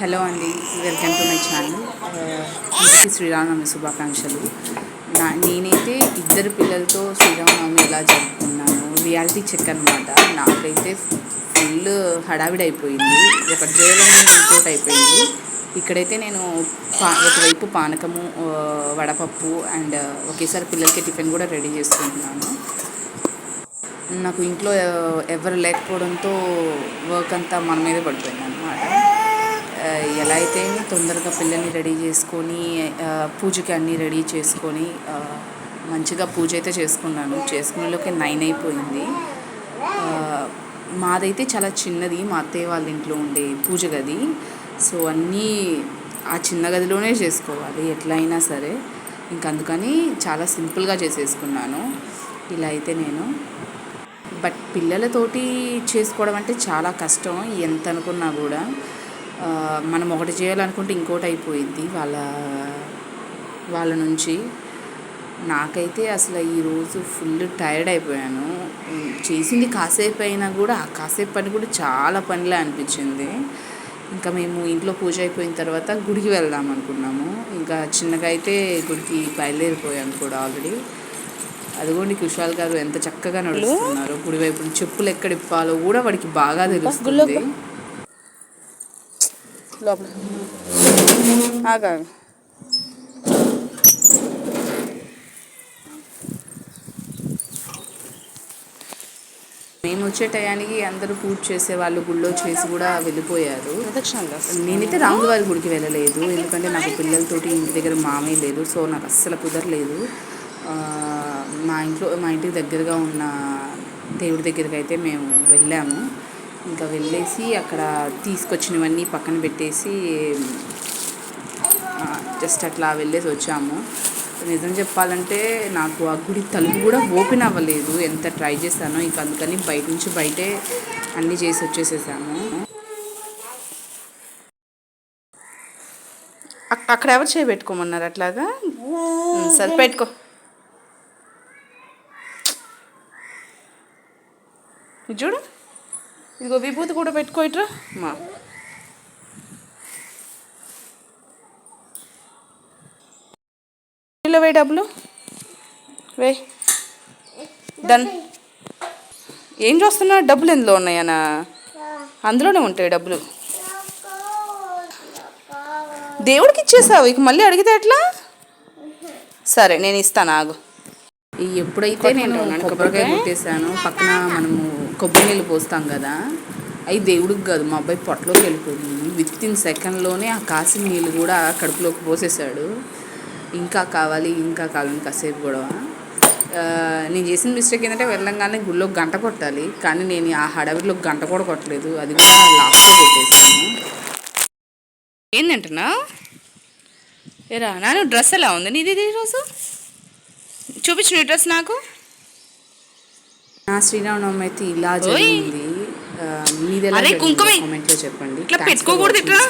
Hello అండి welcome to my channel. అందరికీ శ్రీరామనవమి శుభాకాంక్షలు. నా నేనైతే ఇద్దరు పిల్లలతో శ్రీరామనవమి ఎలా జరుపుకున్నాను రియాలిటీ చెక్ అనమాట నాకైతే ఫుల్ హడావిడి అయిపోయింది. ఒకటి చేయాలని ఇంకోటి అయిపోయింది. ఇక్కడైతే నేను పా ఒకవైపు పానకము ఆ, వడపప్పు అండ్ ఒకేసారి పిల్లలకి టిఫిన్ కూడా రెడీ చేసుకుంటున్నాను. నాకు ఇంట్లో ఎవరు లేకపోవడంతో వర్క్ అంతా మన మీదే పడిపోయింది అనమాట ఎలా అయితే తొందరగా పిల్లల్ని రెడీ చేసుకొని పూజకి అన్నీ రెడీ చేసుకొని మంచిగా పూజ అయితే చేసుకున్నాను. చేసుకునేలోకి నైన్ అయిపోయింది. మాదైతే చాలా చిన్నది. మా అత్తయ్య వాళ్ళ ఇంట్లో ఉండే పూజ గది. సో అన్నీ ఆ చిన్న గదిలోనే చేసుకోవాలి. ఎట్లా అయినా సరే ఇంకందుకని చాలా సింపుల్గా చేసేసుకున్నాను. ఇలా అయితే నేను. బట్ పిల్లలతోటి చేసుకోవడం అంటే చాలా కష్టం. ఎంత అనుకున్నా కూడా. మనం ఒకటి చేయాలనుకుంటే ఇంకోటి అయిపోయింది వాళ్ళ వాళ్ళ నుంచి. నాకైతే అసలు ఈరోజు ఫుల్ టైర్డ్ అయిపోయాను. చేసింది కాసేపు అయినా కూడా ఆ కాసేపు పని కూడా చాలా పనిలా అనిపించింది. ఇంకా మేము ఇంట్లో పూజ అయిపోయిన తర్వాత గుడికి వెళ్దాం అనుకున్నాము. ఇంకా చిన్నగా అయితే గుడికి బయలుదేరిపోయాను కూడా ఆల్రెడీ. అదిగోండి కుషాల్ గారు ఎంత చక్కగా నడుస్తున్నారు. గుడి వైపు చెప్పులు ఎక్కడ ఇప్పాలో కూడా వాడికి బాగా తెలుస్తుంది. లోపల. ఆగా మేము వచ్చే టయానికి అందరూ పూజ చేసే వాళ్ళు గుళ్ళో చేసి కూడా వెళ్ళిపోయారు. నేనైతే రాముల వారి గుడికి వెళ్ళలేదు. ఎందుకంటే నాకు పిల్లలతోటి ఇంటి దగ్గర మామయ్య లేదు. సో నాకు అస్సలు కుదరలేదు. మా ఇంట్లో మా ఇంటికి దగ్గరగా ఉన్న దేవుడి దగ్గరికి అయితే మేము వెళ్ళాము. ఇంకా వెళ్ళేసి అక్కడ తీసుకొచ్చినవన్నీ పక్కన పెట్టేసి జస్ట్ అట్లా వెళ్ళేసి వచ్చాము. నిజం చెప్పాలంటే నాకు ఆ గుడి తలుపు కూడా ఓపెన్ అవ్వలేదు. ఎంత ట్రై చేశానో ఇంక అందుకని బయట నుంచి బయటే అన్నీ చేసి వచ్చేసేసాము. అక్- అక్కడ ఎవరు చేయబెట్టుకోమన్నారు అట్లాగా? సరే పెట్టుకో. చూడు. ఇదిగో విభూతి కూడా పెట్టుకో మా. వే డబ్బులు. వే దన్ ఏం చూస్తున్నా? డబ్బులు ఎందులో ఉన్నాయనా అందులోనే ఉంటాయి డబ్బులు. దేవుడికి ఇచ్చేసావు. ఇక మళ్ళీ అడిగితే ఎట్లా? సరే నేను ఇస్తాను ఆగు. ఎప్పుడైతే నేను కొబ్బరికాయ కొట్టేశాను పక్కన మనము కొబ్బరి నీళ్ళు పోస్తాం కదా అవి దేవుడికి కాదు మా అబ్బాయి పొట్టలోకి వెళ్ళిపోయింది. విత్ ఇన్ సెకండ్లోనే ఆ కాసిన నీళ్ళు కూడా కడుపులోకి పోసేసాడు ఇంకా కావాలి ఇంకా కావాలని కాసేపు గొడవ. నేను చేసిన మిస్టేక్ ఏంటంటే వెళ్ళంగానే గుళ్ళో గంట కొట్టాలి. కానీ నేను ఆ హడావిడిలో గంట కూడా కొట్టలేదు. అది కూడా లాస్ట్లో కొట్టేసాను ఏంటంటున్నా ఏరా నాన్న డ్రెస్ ఎలా ఉంది? నీది ఈరోజు? చూపించు డ్రెస్ నాకు. నా శ్రీరామనవమి అయితే ఇలా జరిగింది. మీది ఎలా కుంకుమ. చెప్పండి. ఇట్లా పెట్టుకోకూడదు ఇట్లా.